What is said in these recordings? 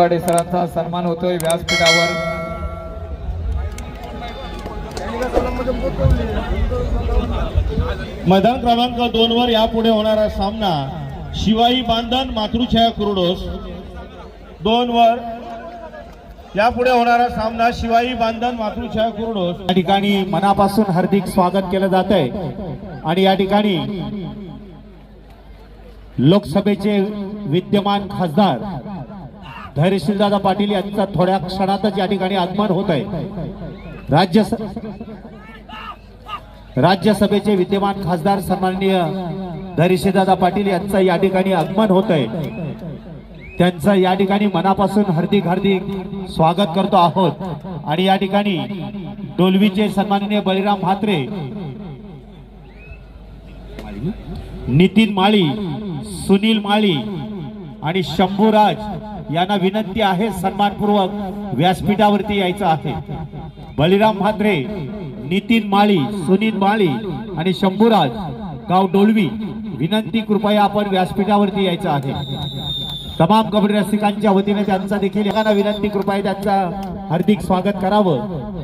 मुकाडे सरांचा सन्मान होतोय व्यासपीठावर. मैदान क्रमांक दोन वर यापुढे होणारा सामना शिवाई बांधन मातृछाया कुरुडोस. दोन वर यापुढे होणारा सामना शिवाई बांधन मातृछाया कुरुडोस. या ठिकाणी मनापासून हार्दिक स्वागत केलं जात आहे आणि या ठिकाणी लोकसभेचे विद्यमान खासदार धैर्यशीलदादा पाटील यांचा थोड्या क्षणातच या ठिकाणी आगमन होत आहे. राज्य राज्यसभेचे विद्यमान खासदार सन्माननीय धैर्यशीलदादा पाटील यांचं या ठिकाणी आगमन होत आहे. त्यांचं या ठिकाणी मनापासून हार्दिक हार्दिक स्वागत करतो आहोत. आणि या ठिकाणी डोलवीचे सन्माननीय बळीराम म्हात्रे नितीन माळी सुनील माळी आणि शंभूराज यांना विनंती आहे सन्मानपूर्वक व्यासपीठावरती यायचं आहे. बलिराम म्हात्रे नितीन माळी सुनील माळी आणि शंभूराज गाव डोलवी विनंती कृपया आपण व्यासपीठावरती यायचं आहे. तमाम कबड्डी रसिकांच्या वतीने त्यांचा देखील एखादा विनंती कृपया त्यांचा हार्दिक स्वागत करावं.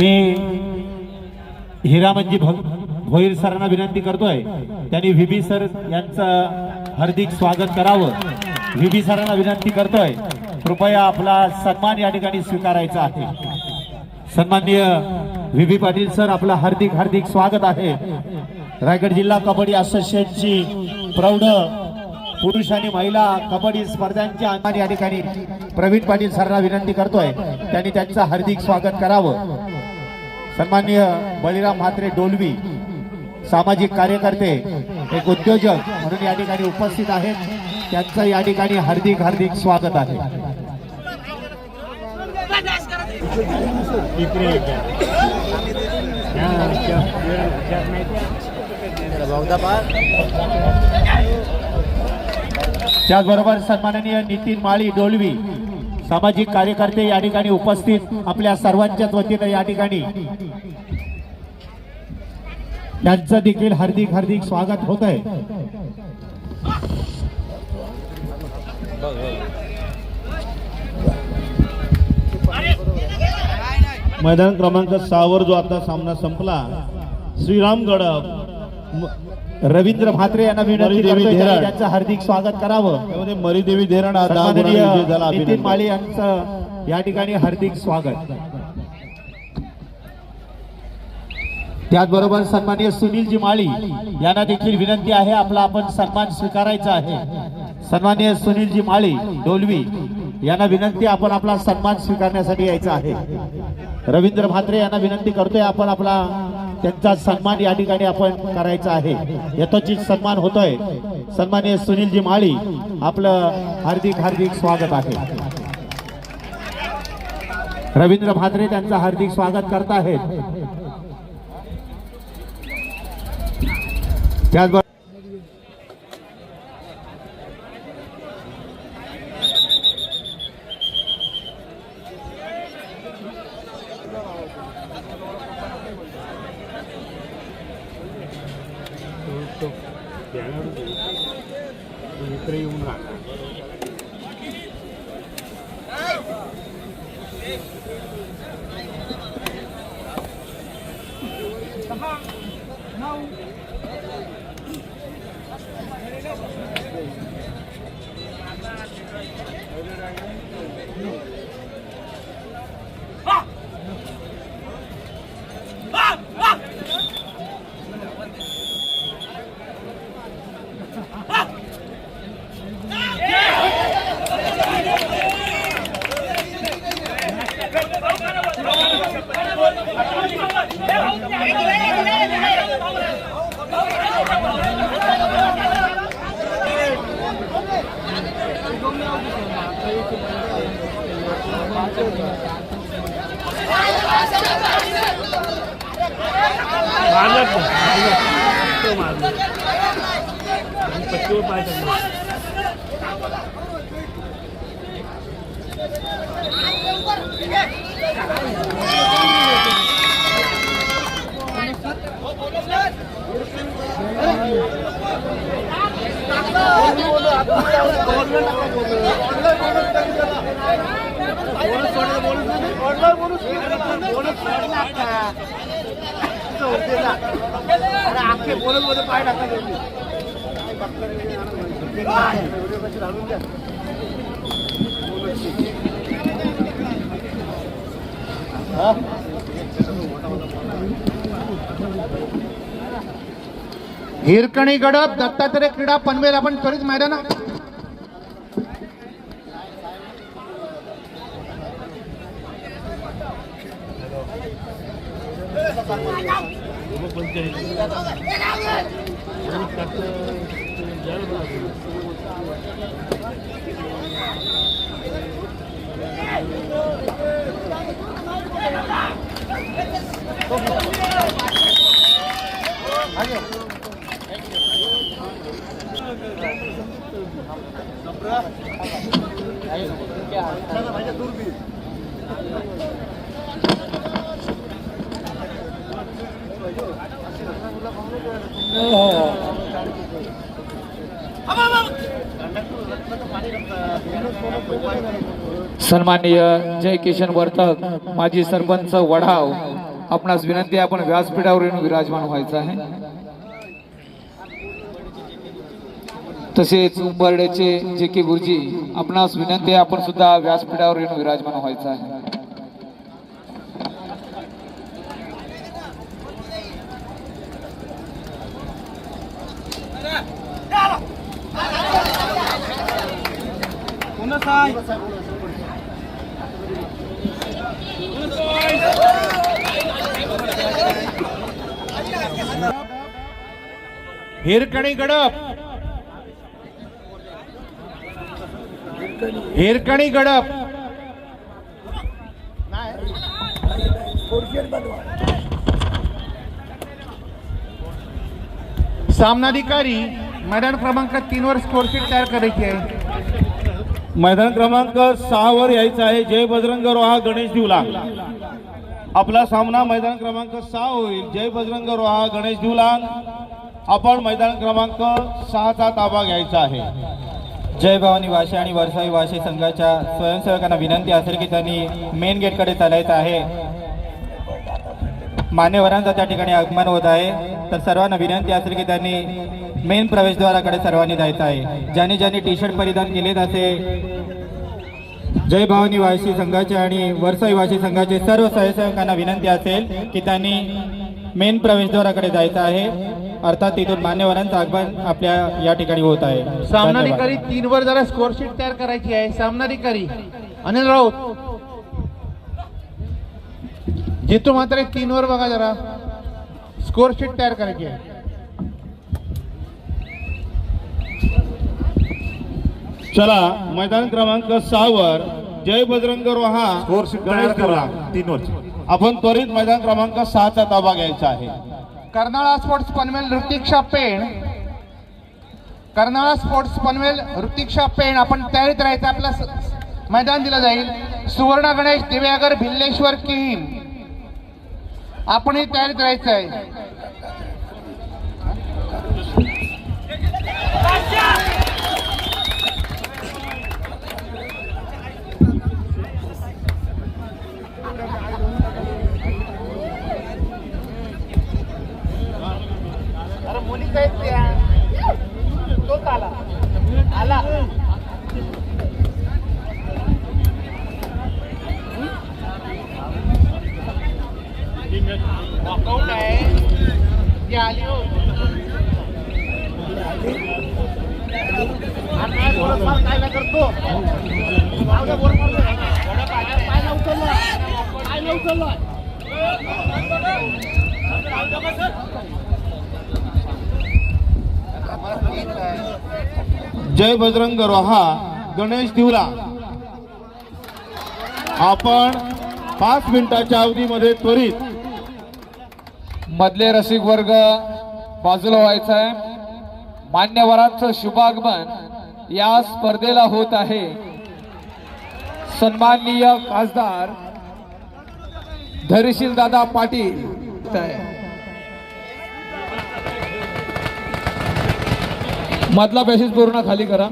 मी हिरामनजी भ- भोईर सरांना विनंती करतोय. त्यांनी व्हीबी सर यांचं हार्दिक स्वागत करावं. व्हीबी सरांना विनंती करतोय. कृपया आपला सन्मान या ठिकाणी स्वीकारायचा आहे. सन्माननीय व्हीबी पाटील सर आपलं हार्दिक हार्दिक स्वागत आहे. रायगड जिल्हा कबड्डी असोसिएशनची प्रौढ पुरुष आणि महिला कबड्डी स्पर्धांच्या अन्मान या ठिकाणी प्रवीण पाटील सरांना विनंती करतोय. त्यांनी त्यांचं हार्दिक स्वागत करावं. सन्माननीय बळीराम म्हात्रे डोलवी सामाजिक कार्यकर्ते एक उद्योजक म्हणून या ठिकाणी उपस्थित आहेत. त्यांचं या ठिकाणी हार्दिक हार्दिक स्वागत आहे. त्याचबरोबर सन्माननीय नितीन माळी डोलवी सामाजिक कार्यकर्ते या ठिकाणी उपस्थित आपल्या सर्वांच्याच वतीनं या ठिकाणी. त्यांचं देखील हार्दिक हार्दिक स्वागत होत आहे. मैदान क्रमांक सहावर जो आता सामना संपला श्रीराम गडप रवींद्र म्हात्रे यांना विनंती करतोय त्यांनी. त्यांचं हार्दिक स्वागत करावं मरीदेवी धेरण सन्माननीय नितीन. माळी यांचं या ठिकाणी हार्दिक स्वागत त्याचबरोबर सन्माननीय सुनीलजी माळी यांना देखील विनंती आहे आपला आपण सन्मान स्वीकारायचा आहे सन्माननीय सुनीलजी माळी डोलवी यांना विनंती आपण आपला सन्मान स्वीकारण्यासाठी यायचा आहे रवींद्र म्हात्रे यांना विनंती करतोय आपण आपला त्यांचा सन्मान या ठिकाणी आपण करायचा आहे. यथोचित सन्मान होतोय. सन्मान्य सुनीलजी माळी आपलं हार्दिक हार्दिक स्वागत आहे. रवींद्र म्हात्रे त्यांचं हार्दिक स्वागत करत आहेत त्याचबरोबर हिरकणी गडप दत्तात्रय क्रीडा पनवेल आपण त्वरित मैदान सन्माननीय जय किशन वर्तक माजी सरपंच वढाव आपणास विनंती आपण व्यासपीठावर येऊन विराजमान व्हायचं आहे. तसेच उंबर्ड्याचे जे के गुरुजी आपणास विनंती आपण सुद्धा व्यासपीठावर येऊन विराजमान व्हायचं आहे. हिरकणी गडप. हिरकणी गडप. सामनाधिकारी मैदान क्रमांक तीन वर स्कोरशीट तयार करायची आहे. मैदान क्रमांक सहा वर यायचं आहे. जय बजरंग रोहा गणेश दिवला. आपला सामना मैदान क्रमांक सहा होईल. जय बजरंग रोहा गणेश दिवला. आपण मैदान क्रमांक सहाचा ताबा घ्यायचा आहे. जय भवानी वाशी आणि वरसाई वाशी संघाच्या स्वयंसेवकांना विनंती असेल की त्यांनी मेन गेटकडे चालायचं आहे. मान्यवरांचा त्या ठिकाणी आगमन होत आहे. तर सर्वांना विनंती असेल की त्यांनी मेन प्रवेशद्वाराकडे सर्वांनी जायचं आहे. ज्यांनी ज्यांनी टी शर्ट परिधान केलेत असे जय भवानी वाशी संघाचे आणि वरसाई वाशी संघाचे सर्व स्वयंसेवकांना विनंती असेल की त्यांनी मेन प्रवेशद्वाराकडे जायचं आहे. अर्थात तिथून मान्यवरांचं आगमन आपल्या या ठिकाणी होत आहे. सामनाधिकारी तीन वर जरा स्कोरशीट तयार करायची आहे. सामनाधिकारी अनिल राऊत. जितू मात्र तीन वर बघा जरा. स्कोरशीट तयार करायची आहे. चला मैदान क्रमांक सहा वर जय बजरंग रोहा गणेश दिवला तीन वर आपण त्वरित मैदान क्रमांक सहाचा ताबा घ्यायचा आहे. कर्नाळा स्पोर्ट्स पनवेल ऋतिक्षा पेण. कर्नाळा स्पोर्ट्स पनवेल ऋतिक्षा पेण. आपण तयारीत राहायचं आपला स- मैदान दिलं जाईल. सुवर्ण गणेश दिव्यागर भिल्लेश्वर किहीम आपणही तयारीत राहायचं आहे là bỏ câu này già liêu काय करतो पायला उचलला पायला उचलला जय बजरंग रोहा गणेश दिवला. आपण पाच मिनिटाच्या अवधीमध्ये त्वरित मधले रसिक वर्ग बाजूला व्हायचा आहे. मान्यवरांचं शुभागमन या स्पर्धेला होत आहे. सन्माननीय खासदार धरीशील दादा पाटील. मधला पॅसेज पूर्ण खाली करा.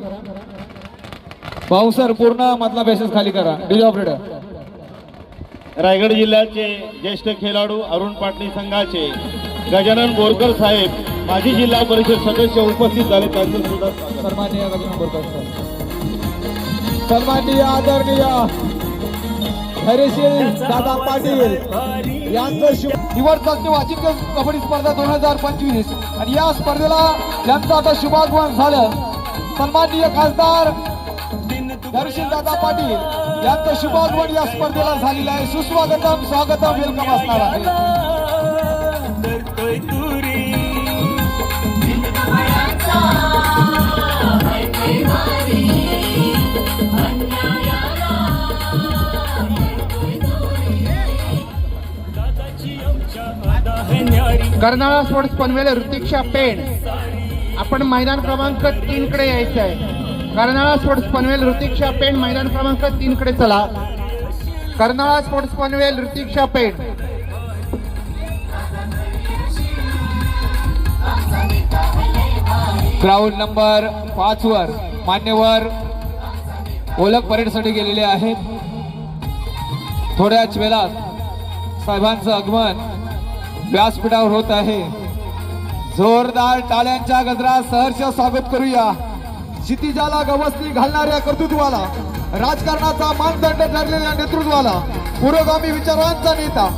भाऊ सर पूर्ण मधला पॅसेज खाली करा. डिज ऑपरेटर रायगड जिल्ह्याचे ज्येष्ठ खेळाडू अरुण पाटणी संघाचे गजानन बोरकर साहेब माजी जिल्हा परिषद सदस्य उपस्थित झाले. त्यांचं सुद्धा. सन्माननीय गजानन बोरकर. सन्माननीय आदरणीय धैर्यशील दादा पाटील. निवड चाचणी वाचिक कबड्डी स्पर्धा दोन हजार पंचवीस. आणि या स्पर्धेला यांचं आता शुभागमन झालं. सन्माननीय खासदार धैर्यशील दादा पाटील यांचं शुभागमन या स्पर्धेला झालेलं आहे. सुस्वागतम स्वागतम वेलकम असणार आहे. कर्नाळा स्पोर्ट्स पनवेल ऋतिक्षा पेण. आपण मैदान क्रमांक तीन कडे यायचं आहे. कर्नाळा स्पोर्ट्स पनवेल ऋतिक्षा पेण मैदान क्रमांक तीन कडे चला. Karnala sports Panvel Rutiksha Pen. Ground number पाच वर मान्यवर ओळख परेडसाठी गेलेले आहेत. थोड्याच वेळात साहेबांचं आगमन. व्यासपीठावर होत आहे. जोरदार टाळ्यांच्या गजरात सहर्ष स्वागत करूया. क्षितिजाला गवस्ती घालणाऱ्या कर्तृत्वाला राजकारणाचा मानदंड ठरलेल्या नेतृत्वाला पुरोगामी विचारांचा नेता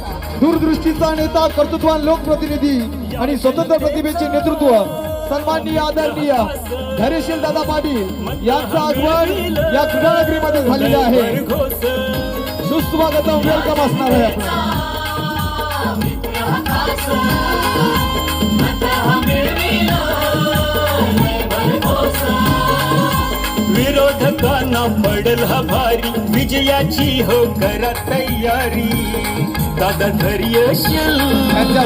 दूरदृष्टीचा नेता कर्तृत्वान लोकप्रतिनिधी आणि स्वतंत्र प्रतिभेचे नेतृत्व सन्माननीय आदरणीय धैर्यशील दादा पाटील यांचं आगमन या क्रीडानगरीमध्ये झालेलं आहे. सुस्वागतम वेलकम असणार आहे विरोधकांना पडल हा भारी विजयाची हो करा तयारी. दादा धैर्यशील त्यांच्या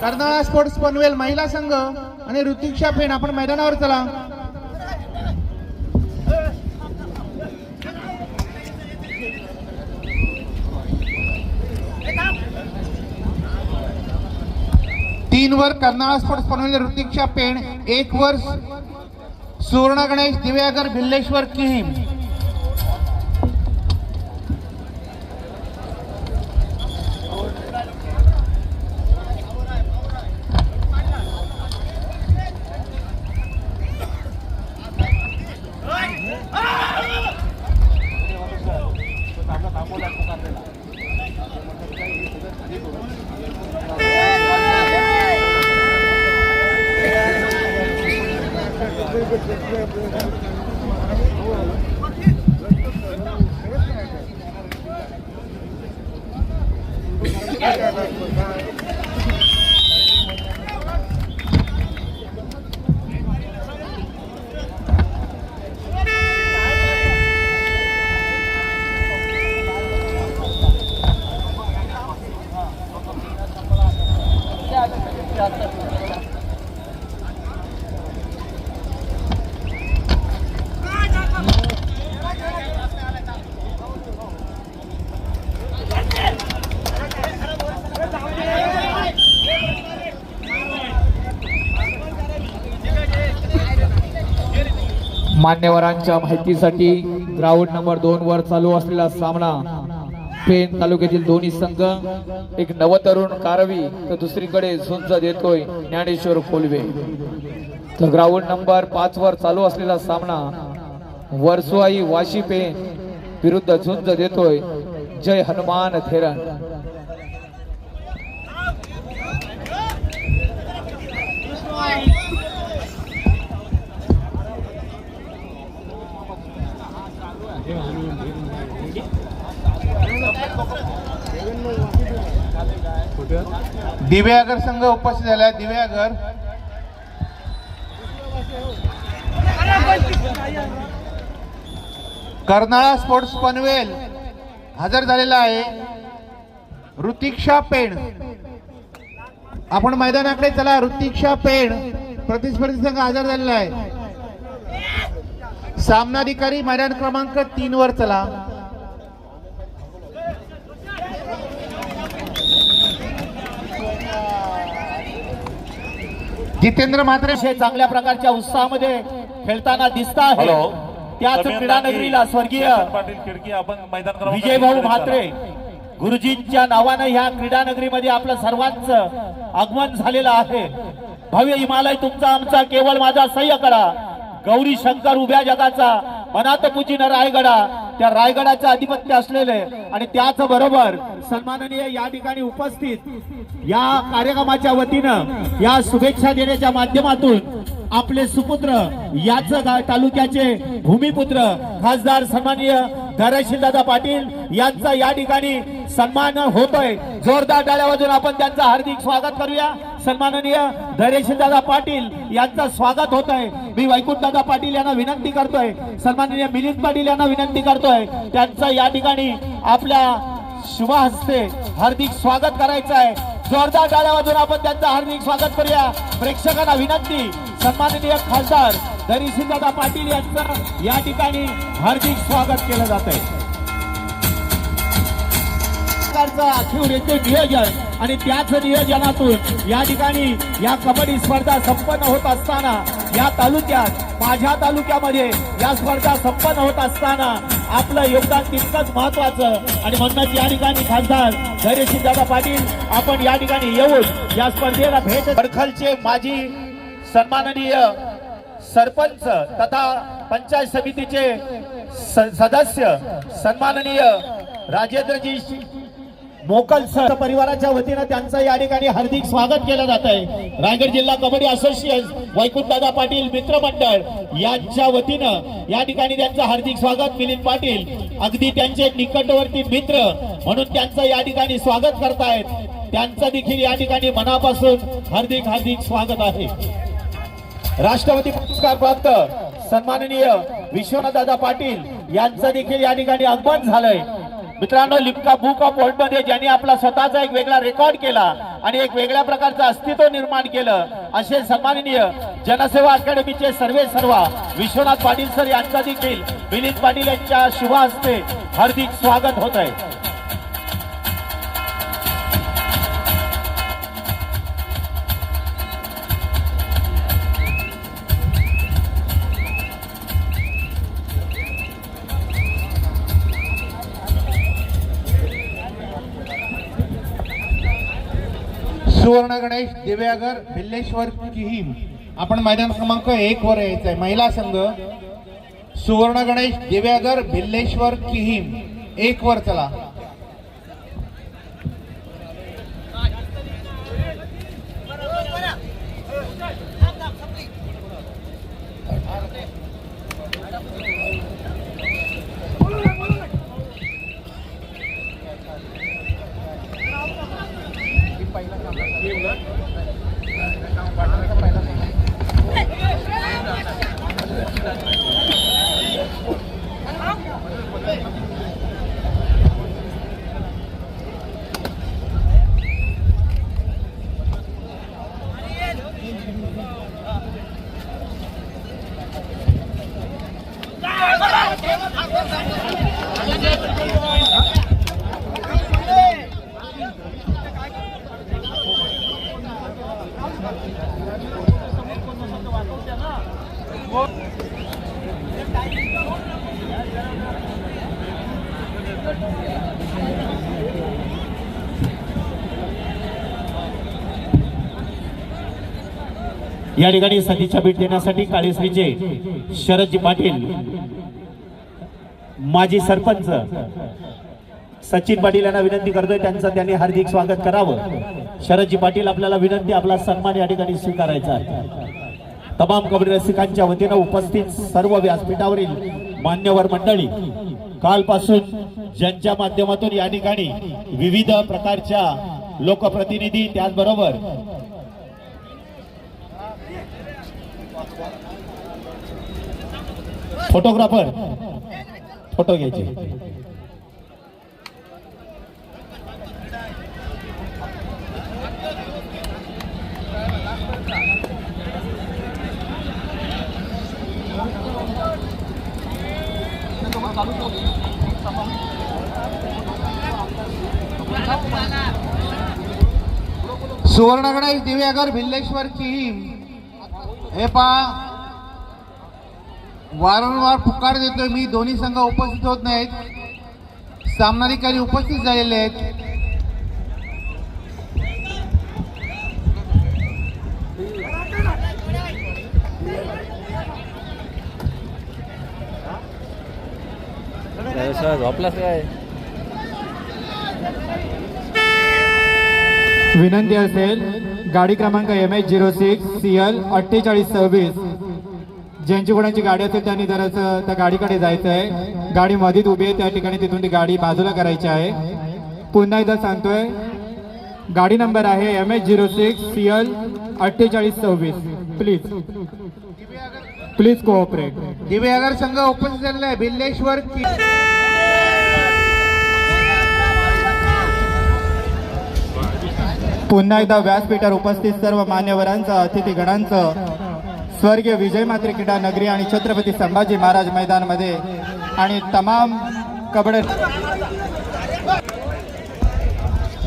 कर्नाळा स्पोर्ट्स पनवेल महिला संघ आणि ऋतिक्षा पेण आपण मैदानावर चला. तीन वर कर्नाळा स्पोर्ट्स पनवेल ऋतिक्षा पेण एक वर सुवर्ण गणेश दिव्यागर भिल्लेश्वर किहीम. मान्यवरांच्या माहितीसाठी ग्राउंड नंबर दोन वर चालू असलेला सामना. पेन तालुक्यातील दोन्ही संघ एक नवतरुण कारवी तर दुसरीकडे झुंज देतोय ज्ञानेश्वर कोलवे. तर ग्राउंड नंबर पाच वर चालू असलेला सामना वर्सुवाई वाशी पेन विरुद्ध झुंज देतोय जय हनुमान थेरण दिव्यागर संघ उपस्थित झाला आहे दिव्यागर कर्नाळा स्पोर्ट्स पनवेल हजर झालेला आहे. ऋतिक्षा पेण. आपण मैदानाकडे चला ऋतिक्षा पेण. प्रतिस्पर्धी संघ हजर झालेला आहे. सामनाधिकारी मैदान क्रमांक तीन वर चला. जितेंद्र म्हात्रे अतिशय चांगल्या प्रकारच्या उत्साहामध्ये खेळताना दिसत आहे. त्याच क्रीडा नगरीला स्वर्गीय विजय भाऊ म्हात्रे. गुरुजींच्या नावानं ह्या क्रीडा नगरीमध्ये आपलं सर्वांचं आगमन झालेलं आहे. भव्य हिमालय तुमचा आमचा केवळ माझा सह्य करा. गौरी शंकर उभ्या जगाचा मनात पूजिन रायगडा. त्या रायगडाचं आधिपत्य असलेले आणि त्याच बरोबर सन्माननीय या ठिकाणी उपस्थित या कार्यक्रमाच्या वतीनं या शुभेच्छा देण्याच्या माध्यमातून आपले सुपुत्र याच तालुक्याचे भूमिपुत्र खासदार सन्माननीय धैर्यशील दादा पाटील यांचा या ठिकाणी सन्मान होतोय. जोरदार डाळ्या वाजून आपण त्यांचं हार्दिक स्वागत करूया. सन्माननीय धैर्यशील दादा पाटील यांचं स्वागत होत आहे मी वैकुंठ दादा पाटील यांना विनंती करतोय. सन्माननीय मिलिंद पाटील यांना विनंती करतोय. त्यांचं या ठिकाणी आपल्या शुभ हस्ते हार्दिक स्वागत करायचं आहे. जोरदार डाळ्या वाजून आपण त्यांचं हार्दिक स्वागत करूया. प्रेक्षकांना विनंती सन्माननीय खासदार दादा पाटील यांचं या ठिकाणी हार्दिक स्वागत केलं जात आहे प्रकारचं आखीव येथे नियोजन आणि त्याच नियोजनातून या ठिकाणी या कबड्डी स्पर्धा संपन्न होत असताना या तालुक्यात माझ्या तालुक्यामध्ये या स्पर्धा संपन्न होत असताना आपलं योगदान तितकंच महत्वाचं आणि म्हणूनच या ठिकाणी खासदार धैर्यशील दादा पाटील आपण या ठिकाणी येऊन या स्पर्धेला भेट बडखलचे माजी सन्माननीय सरपंच तथा पंचायत समितीचे स- सदस्य सन्माननीय राजेंद्रजी मोकल सर. परिवाराच्या वतीनं त्यांचं या ठिकाणी हार्दिक स्वागत केलं जात आहे. रायगड जिल्हा कबड्डी असोसिएशन वैकुंठदादा पाटील मित्र मंडळ यांच्या वतीनं या ठिकाणी त्यांचं हार्दिक स्वागत. मिलिंद पाटील अगदी त्यांचे निकटवर्ती मित्र म्हणून त्यांचं या ठिकाणी स्वागत करतायत. त्यांचं देखील या ठिकाणी मनापासून हार्दिक हार्दिक स्वागत आहे. राष्ट्रपती पुरस्कार प्राप्त सन्माननीय विश्वनाथ दादा पाटील यांचं देखील या ठिकाणी आगमन झालंय. मित्रांनो लिपका बुक ऑफ वर्ल्डमध्ये ज्यांनी आपला स्वतःचा एक वेगळा रेकॉर्ड केला आणि एक वेगळ्या प्रकारचं अस्तित्व निर्माण केलं असे सन्माननीय जनसेवा अकॅडमीचे सर्वे सर्वा विश्वनाथ पाटील सर यांचा देखील विनीत पाटील यांच्या शुभ हस्ते हार्दिक स्वागत होत आहे सुवर्ण गणेश दिव्यागर भिल्लेश्वर किहीम आपण मैदान क्रमांक एक वर यायचंय. महिला संघ सुवर्ण गणेश दिव्यागर भिल्लेश्वर किहीम एक वर चला. good. या ठिकाणी सदिच्छा भेट देण्यासाठी काळेश्रीचे शरदजी पाटील माजी सरपंच सचिन पाटील यांना विनंती करतोय. त्यांचं त्यांनी हार्दिक स्वागत करावं. शरदजी पाटील आपल्याला विनंती आपला सन्मान या ठिकाणी स्वीकारायचा आहे. तमाम कबड्डी रसिकांच्या वतीनं उपस्थित सर्व व्यासपीठावरील मान्यवर मंडळी कालपासून ज्यांच्या माध्यमातून या ठिकाणी विविध प्रकारच्या लोकप्रतिनिधी त्याचबरोबर फोटोग्राफर फोटो घ्यायचे. सुवर्णगणेश दिव्यागर भिल्लेश्वरची हे. पा वारंवार पुकार देतोय. मी दोन्ही संघ उपस्थित होत नाहीत. सामनाधिकारी उपस्थित झालेले आहेत. विनंती असेल गाडी क्रमांक M H zero six C L अठ्ठेचाळीस सव्वीस. ज्यांची कोणाची गाडी असेल त्यांनी जरासं त्या गाडीकडे जायचं आहे. गाडी मधीत उभी आहे त्या ठिकाणी तिथून ती गाडी बाजूला करायची आहे. पुन्हा एकदा सांगतोय गाडी नंबर आहे M H zero six C L अठ्ठेचाळीस सव्वीस. प्लीज प्लीज कोऑपरेट दिव्यागर संघ उपस्थित झालेला आहे. भिल्लेश्वर की पुन्हा एकदा व्यासपीठावर उपस्थित सर्व मान्यवरांचं अतिथीगणांचं स्वर्गीय विजय मात्री क्रीडा नगरी आणि छत्रपती संभाजी महाराज मैदानमध्ये आणि तमाम कबड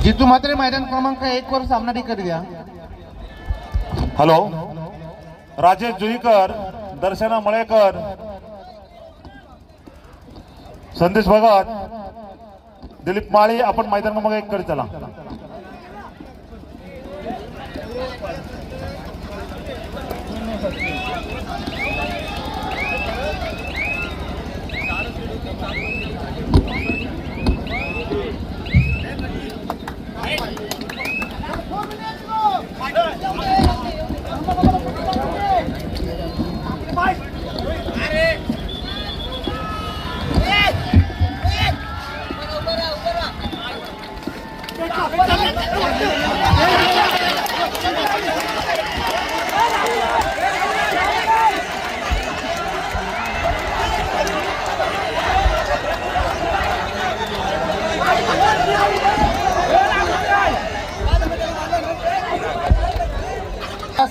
जितू मात्रे मैदान क्रमांक एक वर सामनाधिकारी द्या हॅलो. राजेश जुईकर दर्शना मळेकर. संदेश भगत दिलीप माळी आपण मैदान क्रमांक एक कडे चला. हा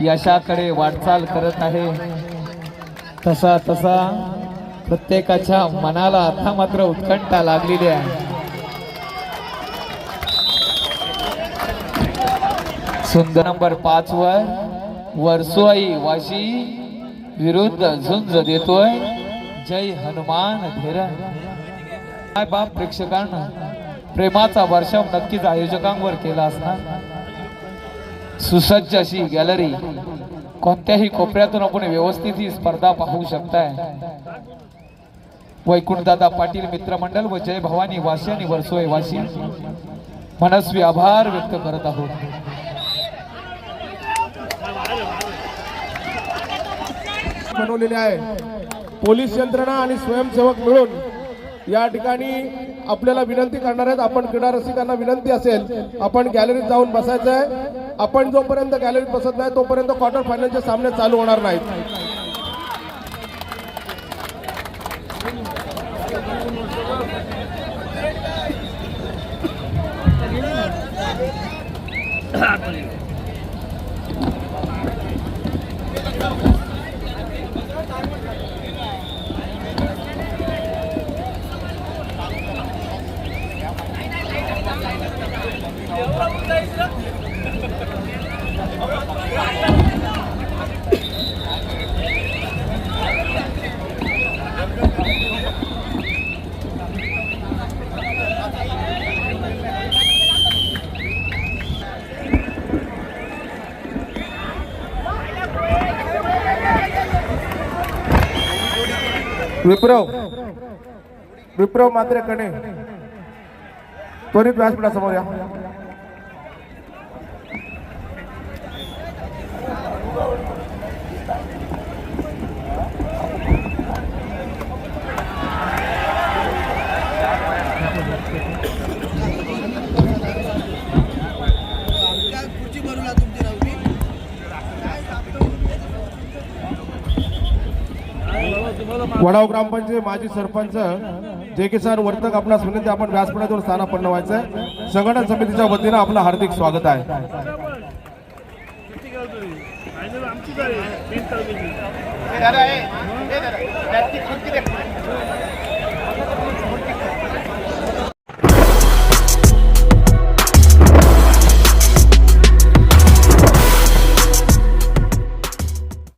यशाकडे वाटचाल करत आहे. तसा तसा प्रत्येकाच्या मनाला आता मात्र उत्कंठा लागलेली आहे. सुंदर नंबर पाच वर वर्सोई वाशी विरुद्ध झुंज देतोय. जय हनुमान धीरण काय बाप प्रेक्षकांना प्रेमाचा वर्षाव नक्कीच आयोजकांवर केला असणार. सुसज्ज अशी गॅलरी कोणत्याही कोपऱ्यातून आपण व्यवस्थित ही स्पर्धा पाहू शकताय. वैकुंठदादा पाटील मित्रमंडळ व जय भवानी वाशी आणि वर्सोय वाशी मनस्वी आभार व्यक्त करत आहोत. बनवलेले आहे. पोलीस यंत्रणा आणि स्वयंसेवक मिळून या ठिकाणी आपल्याला विनंती करणार आहेत. आपण क्रीडा रसिकांना विनंती असेल आपण गॅलरीत जाऊन बसायचं आहे आपण जोपर्यंत गॅलरीत बसत नाही तोपर्यंत क्वार्टर फायनलचे सामने चालू होणार नाहीत. विप्रो विप्रो मात्र कणे त्वरित व्यासपीठासमोर या. वडाव ग्रामपंचायत माजी सरपंच जे किसान वर्तक आपणास विनंती आपण व्यासपीठातून स्थानापन्न व्हायचं संघटन समितीच्या वतीनं आपलं हार्दिक स्वागत आहे.